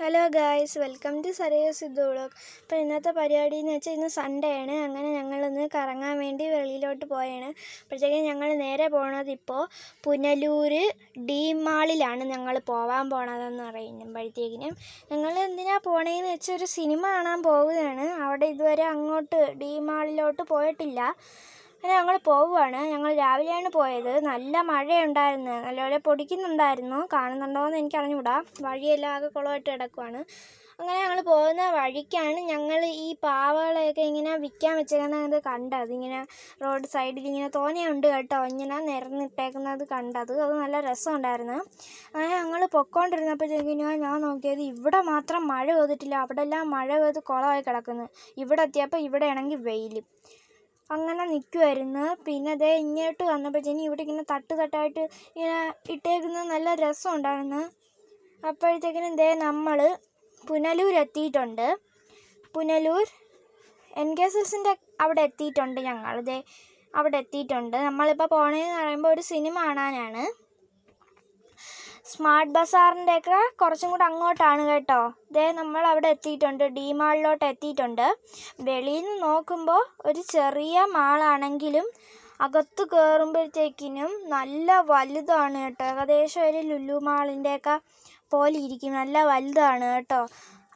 Hello guys welcome to Saraya Sidhu vlog അപ്പോൾ ഇന്നത്തെ പരിപാടി എന്ന് വെച്ചാൽ ഇന്ന് സൺഡേ ആണ്. അങ്ങനെ ഞങ്ങളൊന്ന് കറങ്ങാൻ വേണ്ടി വെളിയിലോട്ട് പോയാണ്. അപ്പോഴത്തേക്കും ഞങ്ങൾ നേരെ പോണത് ഇപ്പോൾ പുനലൂർ ഡി മാളിലാണ് ഞങ്ങൾ പോകാൻ പോണതെന്ന് പറയുമ്പോഴത്തേക്കിനും. ഞങ്ങൾ എന്തിനാ പോണേന്ന് വെച്ചാൽ ഒരു സിനിമ കാണാൻ പോവുകയാണ്. അവിടെ ഇതുവരെ അങ്ങോട്ട് ഡി മാളിലോട്ട് പോയിട്ടില്ല. അങ്ങനെ ഞങ്ങൾ പോവുകയാണ് ഞങ്ങൾ രാവിലെയാണ് പോയത്. നല്ല മഴയുണ്ടായിരുന്നു. നല്ലപോലെ പൊടിക്കുന്നുണ്ടായിരുന്നു. കാണുന്നുണ്ടോ എന്ന് എനിക്ക് അറിഞ്ഞുകൂടാ വഴിയെല്ലാം ആകെ കുളമായിട്ട് കിടക്കുവാണ്. അങ്ങനെ ഞങ്ങൾ പോകുന്ന വഴിക്കാണ് ഞങ്ങൾ ഈ പാവകളെയൊക്കെ ഇങ്ങനെ വിൽക്കാൻ വെച്ചേക്കുന്നത് കണ്ടത്. ഇങ്ങനെ റോഡ് സൈഡിൽ ഇങ്ങനെ തോനെയുണ്ട് കേട്ടോ. ഇങ്ങനെ നിരന്നിട്ടേക്കുന്നത് കണ്ടത്. അത് നല്ല രസമുണ്ടായിരുന്നു. അങ്ങനെ ഞങ്ങൾ പൊക്കോണ്ടിരുന്നപ്പോഴത്തേക്കിനും ഞാൻ നോക്കിയത് ഇവിടെ മാത്രം മഴ പെയ്തിട്ടില്ല. അവിടെ എല്ലാം മഴ പെയ്ത് കുളമായി കിടക്കുന്നു. ഇവിടെ എത്തിയപ്പോൾ ഇവിടെയാണെങ്കിൽ വെയിൽ അങ്ങനെ നിൽക്കുമായിരുന്നു പിന്നെ അതേ ഇങ്ങോട്ട് വന്നപ്പോഴത്തേനും ഇവിടെ ഇങ്ങനെ തട്ട് തട്ടായിട്ട് ഇങ്ങനെ ഇട്ടേക്കുന്നത് നല്ല രസമുണ്ടായിരുന്നു അപ്പോഴത്തേക്കിനും ദേ നമ്മൾ പുനലൂർ എത്തിയിട്ടുണ്ട്. പുനലൂർ എൻ കെ എസ് എസിന്റെ അവിടെ എത്തിയിട്ടുണ്ട് ഞങ്ങൾ ദേ. അവിടെ എത്തിയിട്ടുണ്ട്. നമ്മളിപ്പോൾ പോണേന്ന് പറയുമ്പോൾ ഒരു സിനിമ കാണാനാണ്. സ്മാർട്ട് ബസാറിന്റെയൊക്കെ കുറച്ചും കൂടെ അങ്ങോട്ടാണ് കേട്ടോ. ദേ നമ്മൾ അവിടെ എത്തിയിട്ടുണ്ട്. ഡി മാളിലോട്ട് എത്തിയിട്ടുണ്ട്. വെളിയിൽ നിന്ന് നോക്കുമ്പോൾ ഒരു ചെറിയ മാളാണെങ്കിലും അകത്ത് കയറുമ്പോഴത്തേക്കിനും നല്ല വലുതാണ് കേട്ടോ. ഏകദേശം ഒരു ലുലു മാളിന്റെയൊക്കെ പോലെ ഇരിക്കും. നല്ല വലുതാണ് കേട്ടോ.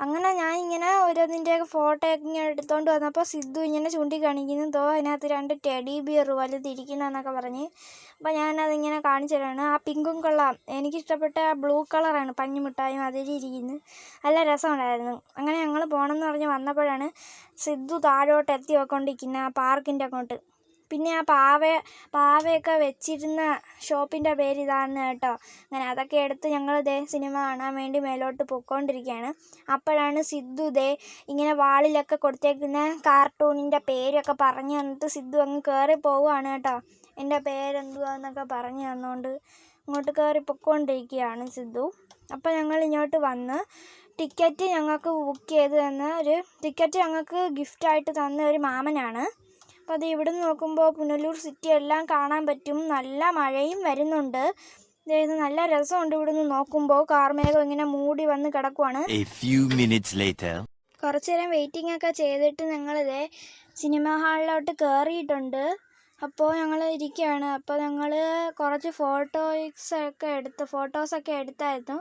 അങ്ങനെ ഞാൻ ഇങ്ങനെ ഓരോന്നിന്റെയൊക്കെ ഫോട്ടോയൊക്കെ ഇങ്ങനെ എടുത്തുകൊണ്ട് വന്നപ്പോൾ സിദ്ധു ഇങ്ങനെ ചൂണ്ടിക്കാണിക്കുന്നു. ദോ അതിനകത്ത് രണ്ട് ടെഡി ബിയർ വലുതിരിക്കുന്നതെന്നൊക്കെ പറഞ്ഞ്. അപ്പോൾ ഞാനതിങ്ങനെ കാണിച്ചു തരാണ് ആ പിങ്കും കൊള്ളാം. എനിക്കിഷ്ടപ്പെട്ട ആ ബ്ലൂ കളറാണ് പഞ്ഞിമിഠായും അതിലിരിക്കുന്നത് നല്ല രസമുണ്ടായിരുന്നു. അങ്ങനെ ഞങ്ങൾ പോകണമെന്ന് പറഞ്ഞ് വന്നപ്പോഴാണ് സിദ്ധു താഴോട്ട് എത്തി വെക്കൊണ്ടിരിക്കുന്നത് ആ പാർക്കിന്റെ അങ്ങോട്ട്. പിന്നെ ആ പാവ പാവയൊക്കെ വെച്ചിരുന്ന ഷോപ്പിന്റെ പേര് ഇതാണ് കേട്ടോ. അങ്ങനെ അതൊക്കെ എടുത്ത് ഞങ്ങൾ ദേ സിനിമ കാണാൻ വേണ്ടി മേലോട്ട് പൊയ്ക്കൊണ്ടിരിക്കുകയാണ്. അപ്പോഴാണ് സിദ്ധു ദേ ഇങ്ങനെ വാളിലൊക്കെ കൊടുത്തേക്കുന്ന കാർട്ടൂണിന്റെ പേരൊക്കെ പറഞ്ഞു തന്നിട്ട് സിദ്ധു അങ്ങ് കയറി പോവുകയാണ് കേട്ടോ. എന്റെ പേരെന്തുവാന്നൊക്കെ പറഞ്ഞു തന്നുകൊണ്ട് ഇങ്ങോട്ട് കയറി പൊയ്ക്കൊണ്ടിരിക്കുകയാണ് സിദ്ധു. അപ്പോൾ ഞങ്ങൾ ഇങ്ങോട്ട് വന്ന് ടിക്കറ്റ് ഞങ്ങൾക്ക് ബുക്ക് ചെയ്ത് തന്ന ഒരു ടിക്കറ്റ് ഞങ്ങൾക്ക് ഗിഫ്റ്റായിട്ട് തന്ന ഒരു മാമനാണ്. അപ്പോൾ അത് ഇവിടെ നിന്ന് നോക്കുമ്പോൾ പുനലൂർ സിറ്റി എല്ലാം കാണാൻ പറ്റും. നല്ല മഴയും വരുന്നുണ്ട്. ഇത് നല്ല രസമുണ്ട് ഇവിടെ നിന്ന് നോക്കുമ്പോൾ കാർമേഘം ഇങ്ങനെ മൂടി വന്ന് കിടക്കുവാണ്. കുറച്ചു നേരം വെയിറ്റിംഗ് ഒക്കെ ചെയ്തിട്ട് ഞങ്ങളിതേ സിനിമാ ഹാളിലോട്ട് കയറിയിട്ടുണ്ട് അപ്പോൾ ഞങ്ങൾ ഇരിക്കുകയാണ്. അപ്പോൾ ഞങ്ങൾ കുറച്ച് ഫോട്ടോസ് ഒക്കെ എടുത്ത് ഫോട്ടോസൊക്കെ എടുത്തായിരുന്നു.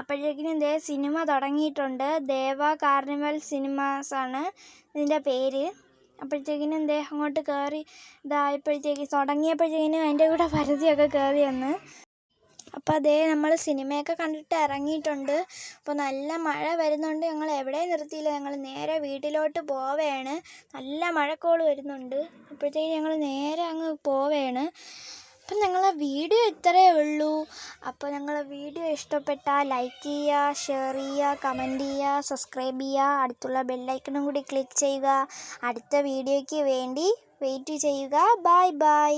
അപ്പോഴേക്കിനും ഇതേ സിനിമ തുടങ്ങിയിട്ടുണ്ട്. ദേവ കാർണിവൽ സിനിമാസാണ് ഇതിന്റെ പേര്. അപ്പോഴത്തേക്കിനും എന്തേ അങ്ങോട്ട് കയറി ഇതായപ്പോഴത്തേക്ക് തുടങ്ങിയപ്പോഴത്തേക്കിനും അതിന്റെ കൂടെ പരതിയൊക്കെ കയറി വന്ന്. അപ്പോൾ അതേ നമ്മൾ സിനിമയൊക്കെ കണ്ടിട്ട് ഇറങ്ങിയിട്ടുണ്ട്. അപ്പോൾ നല്ല മഴ വരുന്നുണ്ട്. ഞങ്ങൾ എവിടെ നിർത്തിയില്ല. ഞങ്ങൾ നേരെ വീട്ടിലോട്ട് പോവുകയാണ് നല്ല മഴക്കോൾ വരുന്നുണ്ട്. അപ്പോഴത്തേക്ക് ഞങ്ങൾ നേരെ അങ്ങ് പോവുകയാണ് അപ്പം ഞങ്ങളെ വീഡിയോ ഇത്രയേ ഉള്ളൂ. അപ്പോൾ ഞങ്ങളെ വീഡിയോ ഇഷ്ടപ്പെട്ടാൽ ലൈക്ക് ചെയ്യുക ഷെയർ ചെയ്യുക കമന്റ് ചെയ്യുക സബ്സ്ക്രൈബ് ചെയ്യുക. അടുത്തുള്ള ബെല്ലൈക്കണും കൂടി ക്ലിക്ക് ചെയ്യുക. അടുത്ത വീഡിയോയ്ക്ക് വേണ്ടി വെയിറ്റ് ചെയ്യുക. Bye bye